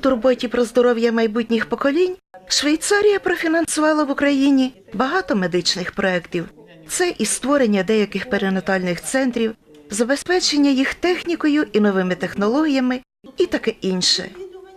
турботі про здоров'я майбутніх поколінь Швейцарія профінансувала в Україні багато медичних проєктів. Це і створення деяких перинатальних центрів, забезпечення їх технікою і новими технологіями, і таке інше.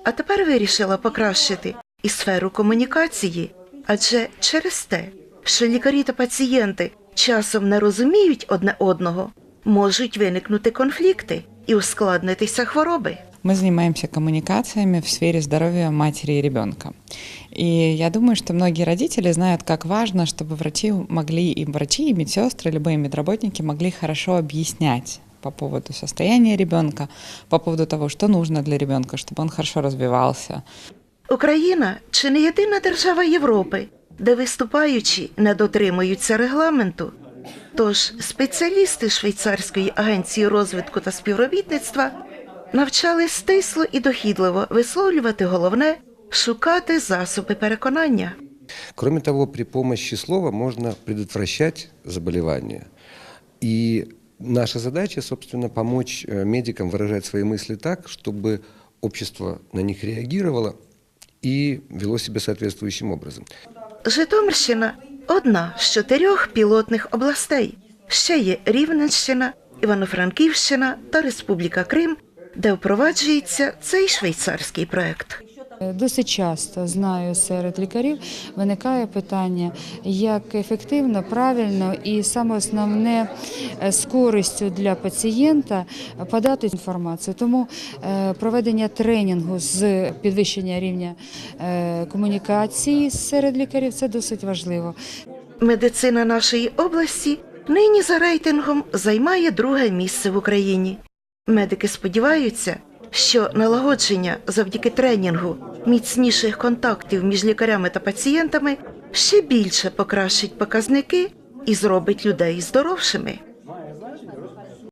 А тепер вирішила покращити і сферу комунікації, адже через те, що лікарі та пацієнти часом не розуміють одне одного, можуть виникнути конфлікти і ускладнитися хвороби. Мы занимаемся коммуникациями в сфере здоровья матери и ребенка. И я думаю, что многие родители знают, как важно, чтобы врачи могли, и врачи, и медсестры, любые медработники могли хорошо объяснять по поводу состояния ребенка, по поводу того, что нужно для ребенка, чтобы он хорошо развивался, Україна чи не єдина держава Європи, де виступаючі не дотримуються регламенту. Тож спеціалісти Швейцарської агенції розвитку та співробітництва навчали стисло і дохідливо висловлювати головне шукати засоби переконання. Кроме того, при помощи слова можно предотвращать заболевания. И наша задача, собственно, помочь э, медикам выражать свои мысли так, чтобы общество на них реагировало и вело себя соответствующим образом. Житомирщина одна з чотирьох пілотних областей. Ще є Рівненщина, Івано-Франківщина та Республіка Крим, де впроваджується цей швейцарський проект. Досить часто знаю серед лікарів виникає питання, як ефективно, правильно і саме основне е, з користю для пацієнта подати інформацію. Тому е, проведення тренінгу з підвищення рівня е, комунікації серед лікарів це досить важливо. Медицина нашої області нині за рейтингом займає друге місце в Україні. Медики сподіваються, що налагодження завдяки тренінгу міцніших контактів між лікарями та пацієнтами ще більше покращить показники і зробить людей здоровшими.